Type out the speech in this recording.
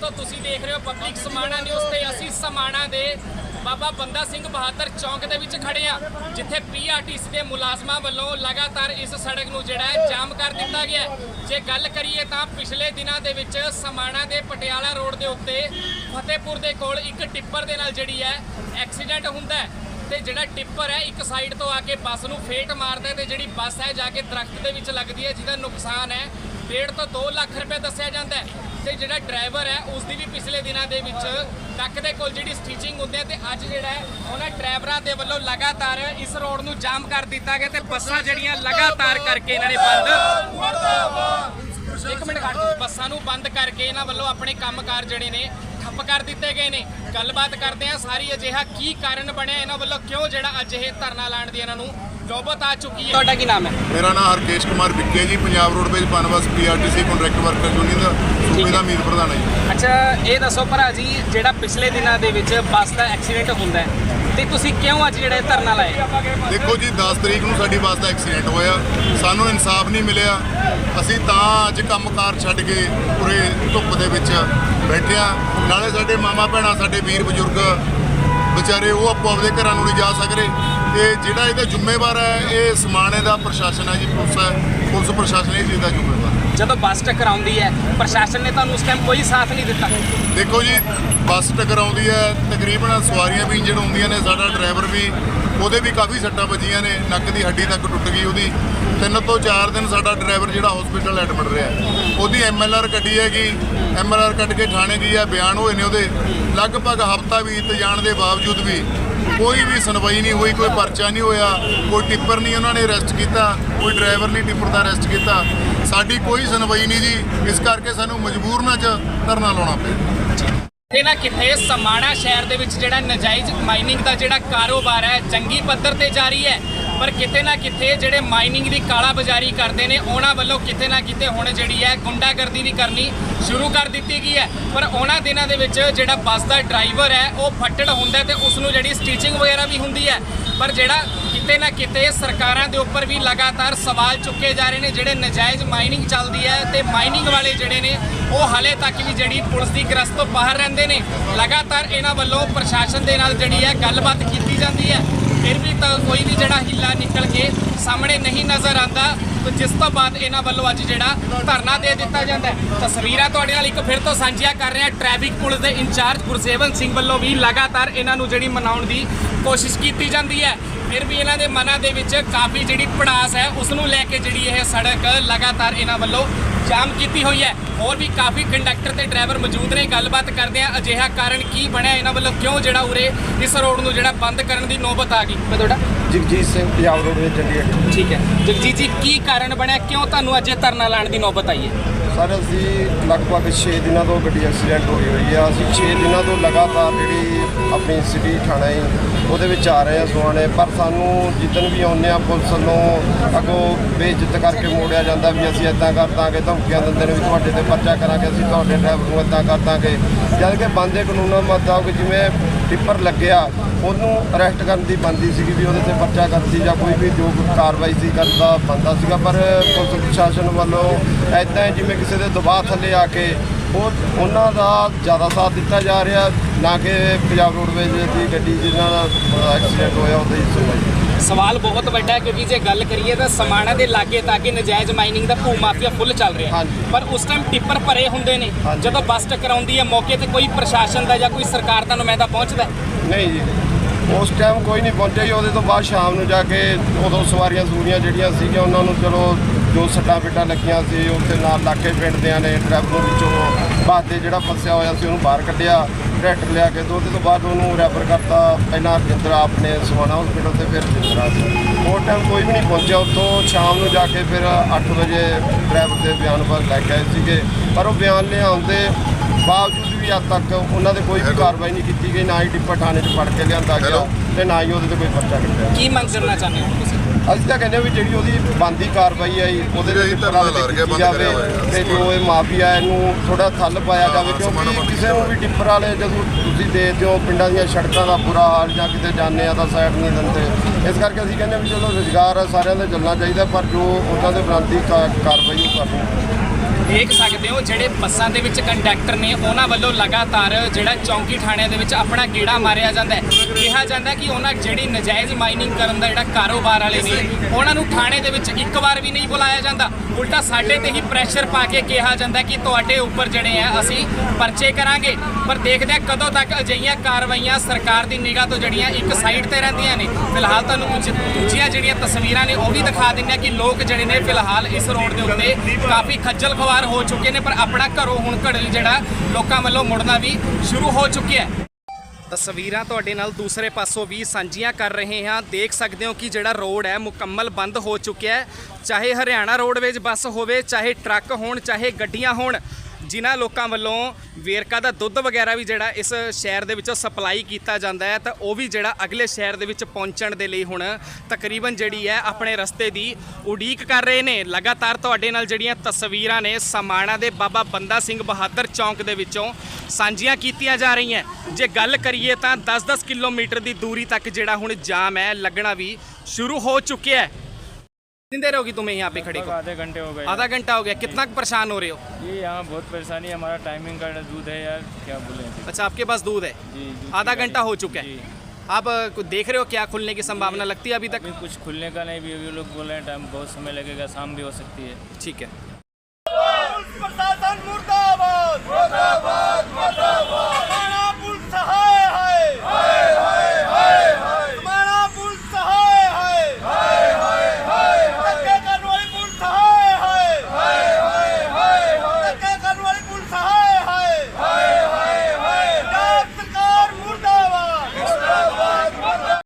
ਦੋਸਤੋ, ਤੁਸੀਂ ਦੇਖ ਰਹੇ ਹੋ ਪਬਲਿਕ ਸਮਾਣਾ ਨਿਊਜ਼ ਤੇ ਅਸੀਂ ਸਮਾਣਾ ਦੇ ਬਾਬਾ ਬੰਦਾ ਸਿੰਘ ਬਹਾਦਰ ਚੌਂਕ ਦੇ ਵਿੱਚ ਖੜੇ ਆ ਜਿੱਥੇ ਪੀਆਰਟੀਸੀ ਦੇ ਮੁਲਾਜ਼ਮਾਂ ਵੱਲੋਂ ਲਗਾਤਾਰ ਇਸ ਸੜਕ ਨੂੰ ਜਿਹੜਾ ਹੈ ਜਾਮ ਕਰ ਦਿੱਤਾ ਗਿਆ ਹੈ। ਜੇ ਗੱਲ ਕਰੀਏ ਤਾਂ ਪਿਛਲੇ ਦਿਨਾਂ ਦੇ ਵਿੱਚ ਸਮਾਣਾ ਦੇ ਪਟਿਆਲਾ ਰੋਡ ਦੇ ਉੱਤੇ ਫਤਿਹਪੁਰ ਦੇ ਕੋਲ ਇੱਕ ਟਿੱਪਰ ਦੇ ਨਾਲ ਜਿਹੜੀ ਹੈ ਐਕਸੀਡੈਂਟ ਹੁੰਦਾ ਹੈ ਤੇ ਜਿਹੜਾ ਟਿੱਪਰ ਹੈ ਇੱਕ ਸਾਈਡ ਤੋਂ ਆ ਕੇ ਬੱਸ ਨੂੰ ਫੇਟ ਮਾਰਦਾ ਹੈ ਤੇ ਜਿਹੜੀ ਬੱਸ ਹੈ ਜਾ ਕੇ ਦਰਖਤ ਦੇ ਵਿੱਚ ਲੱਗਦੀ ਹੈ, ਜਿਹਦਾ ਨੁਕਸਾਨ ਹੈ ਡੇਢ ਤੋਂ 2 ਲੱਖ ਰੁਪਏ ਦੱਸਿਆ ਜਾਂਦਾ ਹੈ ਤੇ ਜਿਹੜਾ ਡਰਾਈਵਰ ਹੈ, ਉਸ ਦੀ ਵੀ ਪਿਛਲੇ ਦਿਨਾਂ ਦੇ ਵਿੱਚ ਟੱਕ ਦੇ ਕੋਲ ਜਿਹੜੀ ਸਟੀਚਿੰਗ ਹੁੰਦੀ ਹੈ ਤੇ ਅੱਜ ਜਿਹੜਾ ਹੈ, ਉਹਨਾਂ ਡਰਾਈਵਰਾਂ ਦੇ ਵੱਲੋਂ ਲਗਾਤਾਰ ਇਸ ਰੋਡ ਨੂੰ ਜਾਮ ਕਰ ਦਿੱਤਾ ਗਿਆ ਤੇ ਬੱਸਾਂ ਜਿਹੜੀਆਂ ਲਗਾਤਾਰ ਕਰਕੇ ਇਹਨਾਂ ਨੇ ਬੰਦ। ਇੱਕ ਮਿੰਟ, ਬੱਸਾਂ ਨੂੰ ਬੰਦ ਕਰਕੇ ਇਹਨਾਂ ਵੱਲੋਂ ਆਪਣੇ ਕੰਮਕਾਰ ਜਿਹੜੇ ਨੇ, ਠੱਪ ਕਰ ਦਿੱਤੇ ਗਏ ਨੇ। ਗੱਲਬਾਤ ਕਰਦੇ ਆ ਸਾਰੀ ਅਜਿਹਾ ਕੀ ਕਾਰਨ ਬਣਿਆ, ਇਹਨਾਂ ਵੱਲੋਂ ਕਿਉਂ ਜਿਹੜਾ ਅੱਜ ਇਹ ਧਰਨਾ ਲਾਣ ਦੀ ਇਹਨਾਂ ਨੂੰ ਨੌਬਤ ਆ ਚੁੱਕੀ ਹੈ। ਤੁਹਾਡਾ ਕੀ ਨਾਮ ਹੈ? ਮੇਰਾ ਨਾਮ Harkesh Kumar Vikke ji Punjab roadways Punbus PRTC contract worker union ਦਾ ਸੂਬੇ ਦਾ ਮੀਤ ਪ੍ਰਧਾਨ ਹੈ ਜੀ। ਅੱਛਾ ਇਹ ਦੱਸੋ ਭਰਾ ਜੀ ਜਿਹੜਾ ਪਿਛਲੇ ਦਿਨਾਂ ਦੇ ਵਿੱਚ ਬੱਸ ਦਾ ਐਕਸੀਡੈਂਟ ਹੁੰਦਾ ਹੈ ਤੇ ਤੁਸੀਂ ਕਿਉਂ ਅੱਜ ਜਿਹੜਾ ਧਰਨਾ ਲਾਇਆ? ਦੇਖੋ ਜੀ 10 ਤਰੀਕ ਨੂੰ ਸਾਡੀ ਬੱਸ ਦਾ ਐਕਸੀਡੈਂਟ ਹੋਇਆ। ਸਾਨੂੰ ਇਨਸਾਫ ਨਹੀਂ ਮਿਲਿਆ। ਅਸੀਂ ਤਾਂ ਅੱਜ ਕੰਮਕਾਰ ਛੱਡ ਕੇ ਪੂਰੇ ਧੁੱਪ ਦੇ ਵਿੱਚ ਬੈਠੇ ਹਾਂ। ਨਾਲੇ ਸਾਡੇ ਮਾਮਾ ਭੈਣਾਂ ਸਾਡੇ ਵੀਰ ਬਜ਼ੁਰਗ ਵਿਚਾਰੇ ਉਹ ਆਪੋ ਆਪਦੇ ਘਰਾਂ ਨੂੰ ਨਹੀਂ ਜਾ ਸਕ ਰਹੇ ਤੇ ਜਿਹੜਾ ਇਹਦਾ ਜ਼ਿੰਮੇਵਾਰ ਹੈ ਇਹ ਸਮਾਣੇ ਦਾ ਪ੍ਰਸ਼ਾਸਨ ਹੈ ਜੀ ਪੁਲਿਸ ਹੈ ਪੁਲਿਸ ਪ੍ਰਸ਼ਾਸਨ ਇਹ ਚੀਜ਼ ਦਾ ਜ਼ਿੰਮੇਵਾਰ ਹੈ। ਜਦੋਂ ਬੱਸ ਟਕਰਾਉਂਦੀ ਹੈ ਪ੍ਰਸ਼ਾਸਨ ਨੇ ਤੁਹਾਨੂੰ ਉਸ ਟਾਈਮ ਕੋਈ ਸਾਥ ਨਹੀਂ ਦਿੱਤਾ? ਦੇਖੋ ਜੀ ਬੱਸ ਟਕਰਾਉਂਦੀ ਹੈ ਤਕਰੀਬਨ ਸਵਾਰੀਆਂ ਵੀ ਇੰਜਣ ਹੁੰਦੀਆਂ ਨੇ ਸਾਡਾ ਡਰਾਈਵਰ ਵੀ ਉਹਦੇ ਵੀ ਕਾਫੀ ਸੱਟਾਂ ਵੱਜੀਆਂ ਨੇ ਨੱਕ ਦੀ ਹੱਡੀ ਤੱਕ ਟੁੱਟ ਗਈ ਉਹਦੀ। ਤਿੰਨ ਤੋਂ ਚਾਰ ਦਿਨ ਸਾਡਾ ਡਰਾਈਵਰ ਜਿਹੜਾ ਹਸਪੀਟਲ ਐਡਮਿਟ ਰਿਹਾ ਉਹਦੀ ਐਮਐਲਆਰ ਕੱਢੀ ਹੈਗੀ ਐਮਐਲਆਰ ਕੱਢ ਕੇ ਥਾਣੇ ਗਈ ਹੈ ਬਿਆਨ ਹੋਏ ਨੇ ਉਹਦੇ। ਲਗਭਗ ਹਫਤਾ ਬੀਤ ਜਾਣ ਦੇ ਬਾਵਜੂਦ ਵੀ ਕੋਈ ਵੀ ਸੁਣਵਾਈ ਨਹੀਂ ਹੋਈ, ਕੋਈ ਪਰਚਾ ਨਹੀਂ ਹੋਇਆ, ਕੋਈ ਟਿੱਪਰ ਨਹੀਂ ਉਹਨਾਂ ਨੇ ਅਰੈਸਟ ਕੀਤਾ, ਕੋਈ ਡਰਾਈਵਰ ਨਹੀਂ ਟਿੱਪਰ ਦਾ ਅਰੈਸਟ ਕੀਤਾ। ਸਾਡੀ ਕੋਈ ਸੁਣਵਾਈ ਨਹੀਂ ਜੀ। ਇਸ ਕਰਕੇ ਸਾਨੂੰ ਮਜਬੂਰਨਾ 'ਚ ਧਰਨਾ ਲਾਉਣਾ ਪਿਆ। ਕਿਤੇ ਨਾ ਕਿਤੇ ਸਮਾਣਾ ਸ਼ਹਿਰ ਦੇ ਵਿੱਚ ਜਿਹੜਾ ਨਜਾਇਜ਼ ਮਾਈਨਿੰਗ ਦਾ ਜਿਹੜਾ ਕਾਰੋਬਾਰ ਹੈ ਚੰਗੀ ਪੱਧਰ ਤੇ ਜਾਰੀ ਹੈ। ਪਰ ਕਿਤੇ ਨਾ ਕਿਤੇ ਜਿਹੜੇ ਮਾਈਨਿੰਗ ਦੀ ਕਾਲਾ ਬਾਜ਼ਾਰੀ ਕਰਦੇ ਨੇ, ਉਹਨਾਂ ਵੱਲੋਂ ਕਿਤੇ ਨਾ ਕਿਤੇ ਹੁਣ ਜਿਹੜੀ ਹੈ ਗੁੰਡਾਗਰਦੀ ਵੀ ਕਰਨੀ ਸ਼ੁਰੂ ਕਰ ਦਿੱਤੀ ਗਈ ਹੈ। ਪਰ ਉਹਨਾਂ ਦਿਨਾਂ ਦੇ ਵਿੱਚ ਜਿਹੜਾ ਬੱਸ ਦਾ ਡਰਾਈਵਰ ਹੈ, ਉਹ ਫੱਟੜ ਹੁੰਦਾ ਹੈ ਤੇ ਉਸ ਨੂੰ ਜਿਹੜੀ ਸਟੀਚਿੰਗ ਵਗੈਰਾ ਵੀ ਹੁੰਦੀ ਹੈ ਪਰ ਜਿਹੜਾ ਕਿਤੇ ਨਾ ਕਿਤੇ ਸਰਕਾਰਾਂ ਦੇ ਉੱਪਰ ਵੀ ਲਗਾਤਾਰ ਸਵਾਲ ਚੁੱਕੇ ਜਾ ਰਹੇ ਨੇ, ਜਿਹੜੇ ਨਜਾਇਜ਼ ਮਾਈਨਿੰਗ ਚੱਲਦੀ ਹੈ ਤੇ ਮਾਈਨਿੰਗ ਵਾਲੇ ਜਿਹੜੇ ਨੇ, ਉਹ ਹਾਲੇ ਤੱਕ ਵੀ ਜਿਹੜੀ ਪੁਲਿਸ ਦੀ ਗ੍ਰਸਤ ਤੋਂ ਬਾਹਰ ਰਹਿੰਦੇ ਨੇ। ਲਗਾਤਾਰ ਇਹਨਾਂ ਵੱਲੋਂ ਪ੍ਰਸ਼ਾਸਨ ਦੇ ਨਾਲ ਜਿਹੜੀ ਹੈ ਗੱਲਬਾਤ ਕੀਤੀ ਜਾਂਦੀ ਹੈ। ਫਿਰ ਵੀ ਤਾਂ ਕੋਈ ਵੀ ਜਿਹੜਾ ਹਿੱਲਾ ਨਿਕਲ ਕੇ ਸਾਹਮਣੇ ਨਹੀਂ ਨਜ਼ਰ ਆਉਂਦਾ। ਜਿਸ ਤੋਂ ਬਾਅਦ ਇਹਨਾਂ ਵੱਲੋਂ ਅੱਜ ਜਿਹੜਾ ਧਰਨਾ ਦੇ ਦਿੱਤਾ ਜਾਂਦਾ ਤਸਵੀਰਾਂ ਤੁਹਾਡੇ ਨਾਲ ਇੱਕ ਫਿਰ ਤੋਂ ਸਾਂਝੀਆਂ ਕਰ ਰਹੇ ਹਾਂ। ਟ੍ਰੈਫਿਕ ਪੁਲਿਸ ਦੇ ਇੰਚਾਰਜ ਗੁਰਸੇਵਨ ਸਿੰਘ ਵੱਲੋਂ ਵੀ ਲਗਾਤਾਰ ਇਹਨਾਂ ਨੂੰ ਜਿਹੜੀ ਮਨਾਉਣ ਦੀ ਕੋਸ਼ਿਸ਼ ਕੀਤੀ ਜਾਂਦੀ ਹੈ। ਫਿਰ ਵੀ ਇਹਨਾਂ ਦੇ ਮਨਾਂ ਦੇ ਵਿੱਚ ਕਾਫੀ ਜਿਹੜੀ ਪੜਾਸ ਹੈ, ਉਸ ਨੂੰ ਲੈ ਕੇ ਜਿਹੜੀ ਇਹ ਸੜਕ ਲਗਾਤਾਰ ਇਹਨਾਂ ਵੱਲੋਂ ਜਾਮ ਕੀਤੀ ਹੋਈ ਹੈ। ਹੋਰ ਵੀ ਕਾਫੀ ਕੰਡਕਟਰ ਤੇ ਡਰਾਈਵਰ ਮੌਜੂਦ ਨੇ। ਗੱਲਬਾਤ ਕਰਦੇ ਆ ਅਜਿਹਾ ਕਾਰਨ ਕੀ ਬਣਿਆ? ਇਹਨਾਂ ਵੱਲੋਂ ਕਿਉਂ ਜਿਹੜਾ ਉਰੇ ਇਸ ਰੋਡ ਨੂੰ ਜਿਹੜਾ ਬੰਦ ਕਰਨ ਦੀ ਨੌਬਤ ਆ ਗਈ? ਮੈਂ ਤੁਹਾਡਾ ਜਗਜੀਤ ਸਿੰਘ ਪੰਜਾਬ ਰੋਡਵੇਜ਼ ਚੰਡੀਗੜ੍ਹ ਠੀਕ ਹੈ। ਜਗਜੀਤ ਜੀ ਕੀ ਕਾਰਨ ਬਣਿਆ? ਕਿਉਂ ਤੁਹਾਨੂੰ ਅੱਜ ਇਹ ਧਰਨਾ ਲਾਉਣ ਦੀ ਨੌਬਤ ਆਈ ਹੈ? ਸਰ ਅਸੀਂ ਲਗਭਗ 6 ਦਿਨਾਂ ਤੋਂ ਗੱਡੀ ਐਕਸੀਡੈਂਟ ਹੋਈ ਹੋਈ ਆ। ਅਸੀਂ 6 ਦਿਨਾਂ ਤੋਂ ਲਗਾਤਾਰ ਜਿਹੜੀ ਆਪਣੀ ਸਿਟੀ ਥਾਣਾ ਹੈ ਉਹਦੇ ਵਿੱਚ ਆ ਰਹੇ ਆ ਸੁਹਾਣੇ। ਪਰ ਸਾਨੂੰ ਜਿੱਦਨ ਵੀ ਆਉਂਦੇ ਆ ਪੁਲਿਸ ਵੱਲੋਂ ਅੱਗੋਂ ਬੇਇੱਜ਼ਤ ਕਰਕੇ ਮੋੜਿਆ ਜਾਂਦਾ ਵੀ ਅਸੀਂ ਇਦਾਂ ਕਰ ਦਾਂਗੇ ਧਮਕੀਆਂ ਦਿੰਦੇ ਨੇ ਵੀ ਤੁਹਾਡੇ ਤੇ ਪਰਚਾ ਕਰਾਂਗੇ ਅਸੀਂ ਤੁਹਾਡੇ ਡਰਾਈਵਰ ਨੂੰ ਇਦਾਂ ਕਰ ਦਾਂਗੇ। ਜਦ ਕਿ ਬੰਦੇ ਕਾਨੂੰਨਾਂ ਮੁਤਾਬਕ ਜਿਵੇਂ ਟਿੱਪਰ ਲੱਗਿਆ, ਉਹਨੂੰ ਅਰੈਸਟ ਕਰਨ ਦੀ ਬੰਦੀ ਸੀਗੀ ਵੀ ਉਹਦੇ ਤੇ ਪਰਚਾ ਕਰਦੀ ਜਾਂ ਕੋਈ ਵੀ ਜੋ ਕਾਰਵਾਈ ਸੀ ਕਰਦਾ ਬੰਦਾ ਸੀਗਾ, ਪਰ ਪੁਲਿਸ ਪ੍ਰਸ਼ਾਸਨ ਵੱਲੋਂ ਐਦਾਂ ਜਿਵੇਂ ਕਿਸੇ ਦੇ ਦਬਾਅ ਥੱਲੇ ਆ ਕੇ ਉਹ, ਉਹਨਾਂ ਦਾ ਜ਼ਿਆਦਾ ਸਾਥ ਦਿੱਤਾ ਜਾ ਰਿਹਾ, ਨਾ ਕਿ ਪੰਜਾਬ ਰੋਡਵੇਜ਼ ਦੀ ਗੱਡੀ ਜਿਹਨਾਂ ਦਾ ਐਕਸੀਡੈਂਟ ਹੋਇਆ ਉਹਦੇ ਹੀ ਸੁਣਵਾਈ ਸਵਾਲ ਬਹੁਤ ਵੱਡਾ ਹੈ ਕਿਉਂਕਿ ਜੇ ਗੱਲ ਕਰੀਏ ਤਾਂ ਸਮਾਣਾ ਦੇ ਲਾਗੇ ਤਾਕੇ ਨਜਾਇਜ਼ ਮਾਈਨਿੰਗ ਦਾ ਭੂ ਮਾਫੀਆ ਫੁੱਲ ਚੱਲ ਰਿਹਾ ਹੈ। ਹਾਂਜੀ। ਪਰ ਉਸ ਟਾਈਮ ਟਿੱਪਰ ਭਰੇ ਹੁੰਦੇ ਨੇ ਹਾਂਜੀ। ਜਦੋਂ ਬੱਸ ਟਕਰਾਉਂਦੀ ਹੈ ਮੌਕੇ ਤੇ ਕੋਈ ਪ੍ਰਸ਼ਾਸਨ ਦਾ ਜਾਂ ਕੋਈ ਸਰਕਾਰ ਦਾ ਨੁਮਾਇੰਦਾ ਪਹੁੰਚਦਾ ਹੈ? ਨਹੀਂ ਜੀ ਉਸ ਟਾਈਮ ਕੋਈ ਨਹੀਂ ਪਹੁੰਚਿਆ ਜੀ ਉਹਦੇ ਤੋਂ ਬਾਅਦ ਸ਼ਾਮ ਨੂੰ ਜਾ ਕੇ ਉਦੋਂ ਸਵਾਰੀਆਂ ਸੂਰੀਆਂ ਜਿਹੜੀਆਂ ਸੀਗੀਆਂ ਉਹਨਾਂ ਨੂੰ ਚਲੋ ਜੋ ਸੱਟਾਂ ਫੇਟਾਂ ਲੱਗੀਆਂ ਸੀ ਉੱਥੇ ਨਾਲ ਲਾਗੇ ਪਿੰਡ ਦਿਆਂ ਨੇ ਨੂੰ ਵਿੱਚੋਂ ਬਾਅਦ ਦੇ ਜਿਹੜਾ ਫਸਿਆ ਹੋਇਆ ਸੀ ਉਹਨੂੰ ਬਾਹਰ ਕੱਢਿਆ ਟਰੈਕਟਰ ਲਿਆ ਕੇ ਤੇ ਉਹਦੇ ਤੋਂ ਬਾਅਦ ਉਹਨੂੰ ਰੈਫਰ ਕਰਤਾ ਪਹਿਲਾਂ ਰਜਿੰਦਰਾ ਆਪਣੇ ਸਵਾਨਾ ਹਸਪੀਟਲ ਤੇ ਫਿਰ ਰਜਿੰਦਰਾ ਉਹ ਟਾਈਮ ਕੋਈ ਵੀ ਨਹੀਂ ਪਹੁੰਚਿਆ ਉੱਥੋਂ ਸ਼ਾਮ ਨੂੰ ਜਾ ਕੇ ਫਿਰ 8 ਵਜੇ ਡਰਾਈਵਰ ਦੇ ਬਿਆਨ ਪਰ ਲੈ ਕੇ ਆਏ ਸੀਗੇ। ਪਰ ਉਹ ਬਿਆਨ ਲਿਆਉਂਦੇ ਬਾਵਜੂਦ ਵੀ ਅੱਜ ਤੱਕ ਉਹਨਾਂ ਦੇ ਕੋਈ ਵੀ ਕਾਰਵਾਈ ਨਹੀਂ ਕੀਤੀ ਗਈ ਨਾ ਹੀ ਟਿੱਪਰ ਥਾਣੇ 'ਚ ਫੜ ਕੇ ਲਿਆਂਦਾ ਗਿਆ ਤੇ ਨਾ ਹੀ ਉਹਦੇ ਤੇ ਕੋਈ ਪਰਚਾ ਕੱਟਿਆ ਕੀ ਮੰਗ ਕਰਨਾ ਚਾਹੁੰਦੇ ਹੋ ਤੁਸੀਂ? ਅਸੀਂ ਤਾਂ ਕਹਿੰਦੇ ਵੀ ਜਿਹੜੀ ਉਹਦੀ ਬੰਦੀ ਕਾਰਵਾਈ ਆਈ ਉਹਦੇ ਤੇ ਧਰਨਾ ਲਾ ਆ, ਬੰਦ ਕਰਿਆ ਹੋਇਆ। ਤੇ ਜੋ ਇਹ ਮਾਫੀਆ ਇਹਨੂੰ ਥੋੜਾ ਥੱਲ ਪਾਇਆ ਜਾਵੇ ਕਿਉਂਕਿ ਕਿਸੇ ਨੂੰ ਵੀ ਟਿੱਪਰ ਵਾਲੇ ਜਦੋਂ ਤੁਸੀਂ ਦੇਖਦੇ ਹੋ ਪਿੰਡਾਂ ਦੀਆਂ ਸੜਕਾਂ ਦਾ ਬੁਰਾ ਹਾਲ ਜਾਂ ਕਿਤੇ ਜਾਂਦੇ ਆ ਤਾਂ ਸਾਈਡ ਨਹੀਂ ਦਿੰਦੇ। ਇਸ ਕਰਕੇ ਅਸੀਂ ਕਹਿੰਦੇ ਵੀ ਚਲੋ ਰੁਜ਼ਗਾਰ ਸਾਰਿਆਂ ਦਾ ਚੱਲਣਾ ਚਾਹੀਦਾ ਪਰ ਜੋ ਉਹਨਾਂ ਦੇ ਵਿਰੋਧੀ ਕਾ- ਕਾਰਵਾਈ ਕਰਨੀ। ਦੇਖ ਸਕਦੇ ਹੋ ਜਿਹੜੇ ਬੱਸਾਂ ਦੇ ਵਿੱਚ ਕੰਡਕਟਰ ਨੇ, ਉਹਨਾਂ ਵੱਲੋਂ ਲਗਾਤਾਰ ਜਿਹੜਾ ਚੌਂਕੀ ਥਾਣਿਆਂ ਦੇ ਵਿੱਚ ਆਪਣਾ ਗੇੜਾ ਮਾਰਿਆ ਜਾਂਦਾ ਹੈ। ਕਿਹਾ ਜਾਂਦਾ ਕਿ ਉਹਨਾਂ ਜਿਹੜੀ ਨਜਾਇਜ਼ ਮਾਈਨਿੰਗ ਕਰਨ ਦਾ ਜਿਹੜਾ ਕਾਰੋਬਾਰ ਵਾਲੇ ਨੇ, ਉਹਨਾਂ ਨੂੰ ਥਾਣੇ ਦੇ ਵਿੱਚ ਇੱਕ ਵਾਰ ਵੀ ਨਹੀਂ ਬੁਲਾਇਆ ਜਾਂਦਾ। ਉਲਟਾ ਸਾਡੇ ਤੇ ਹੀ ਪ੍ਰੈਸ਼ਰ ਪਾ ਕੇ ਕਿਹਾ ਜਾਂਦਾ ਕਿ ਤੁਹਾਡੇ ਉੱਪਰ ਜਿਹੜੇ ਆ, ਅਸੀਂ ਪਰਚੇ ਕਰਾਂਗੇ। ਪਰ ਦੇਖਦੇ ਹਾਂ ਕਦੋਂ ਤੱਕ ਅਜਿਹੀਆਂ ਕਾਰਵਾਈਆਂ ਸਰਕਾਰ ਦੀ ਨਿਗਾਹ ਤੋਂ ਜਿਹੜੀਆਂ ਇੱਕ ਸਾਈਡ ਤੇ ਰਹਿੰਦੀਆਂ ਨੇ। ਫਿਲਹਾਲ ਤੁਹਾਨੂੰ ਕੁਝ ਦੂਜੀਆਂ ਜਿਹੜੀਆਂ ਤਸਵੀਰਾਂ ਨੇ, ਉਹ ਵੀ ਦਿਖਾ ਦਿੰਦੇ ਹਾਂ ਕਿ ਲੋਕ ਜਿਹੜੇ ਨੇ ਫਿਲਹਾਲ ਇਸ ਰੋਡ ਦੇ ਉੱਤੇ ਕਾਫੀ ਖੱਜਲ ਖਵਾ ਖਵਾਰ ਹੋ ਚੁੱਕੇ ਨੇ, ਪਰ ਆਪਣਾ ਘਰੋਂ ਹੁਣ ਘੜ ਜਿਹੜਾ ਲੋਕਾਂ ਵੱਲੋਂ ਮੁੜਨਾ ਵੀ ਸ਼ੁਰੂ ਹੋ ਚੁੱਕਿਆ ਹੈ। ਤਸਵੀਰਾਂ ਤੁਹਾਡੇ ਨਾਲ ਦੂਸਰੇ ਪਾਸੋਂ ਵੀ ਸਾਂਝੀਆਂ ਕਰ ਰਹੇ ਹਾਂ। ਦੇਖ ਸਕਦੇ ਹੋ ਕਿ ਜਿਹੜਾ ਰੋਡ ਹੈ, ਮੁਕੰਮਲ ਬੰਦ ਹੋ ਚੁੱਕਿਆ ਹੈ। ਚਾਹੇ ਹਰਿਆਣਾ ਰੋਡਵੇਜ਼ ਬੱਸ ਹੋਵੇ, ਚਾਹੇ ਟਰੱਕ ਹੋਣ, ਚਾਹੇ ਗੱਡੀਆਂ ਹੋਣ ਜਿਨ੍ਹਾਂ ਲੋਕਾਂ ਵੱਲੋਂ ਵੇਰਕਾ ਦਾ ਦੁੱਧ ਵਗੈਰਾ ਵੀ ਜਿਹੜਾ ਇਸ ਸ਼ਹਿਰ ਦੇ ਵਿੱਚੋਂ ਸਪਲਾਈ ਕੀਤਾ ਜਾਂਦਾ ਹੈ, ਤਾਂ ਉਹ ਵੀ ਜਿਹੜਾ ਅਗਲੇ ਸ਼ਹਿਰ ਦੇ ਵਿੱਚ ਪਹੁੰਚਣ ਦੇ ਲਈ ਹੁਣ ਤਕਰੀਬਨ ਜਿਹੜੀ ਹੈ ਆਪਣੇ ਰਸਤੇ ਦੀ ਉਡੀਕ ਕਰ ਰਹੇ ਨੇ। ਲਗਾਤਾਰ ਤੁਹਾਡੇ ਨਾਲ ਜਿਹੜੀਆਂ ਤਸਵੀਰਾਂ ਨੇ, ਸਮਾਣਾ ਦੇ ਬਾਬਾ ਬੰਦਾ ਸਿੰਘ ਬਹਾਦਰ ਚੌਂਕ ਦੇ ਵਿੱਚੋਂ ਸਾਂਝੀਆਂ ਕੀਤੀਆਂ ਜਾ ਰਹੀਆਂ। ਜੇ ਗੱਲ ਕਰੀਏ ਤਾਂ 10-10 ਕਿਲੋਮੀਟਰ ਦੀ ਦੂਰੀ ਤੱਕ ਜਿਹੜਾ ਹੁਣ ਜਾਮ ਹੈ, ਲੱਗਣਾ ਵੀ ਸ਼ੁਰੂ ਹੋ ਚੁੱਕਿਆ ਹੈ। कितनी देर होगी तुम्हें यहाँ पे खड़े को? आधे घंटे हो गए। आधा घंटा हो गया। कितना परेशान हो रहे हो? ये यहाँ बहुत परेशानी है। हमारा टाइमिंग का दूध है यार क्या बोले अच्छा आपके पास दूध है? आधा घंटा हो चुका है। आप कुछ देख रहे हो क्या खुलने की संभावना लगती है अभी तक? अभी कुछ खुलने का नहीं भी अभी लोग बोल रहे हैं टाइम बहुत समय लगेगा शाम भी हो सकती है। ठीक है। प्रशासन मुर्दाबाद। मुर्दाबाद।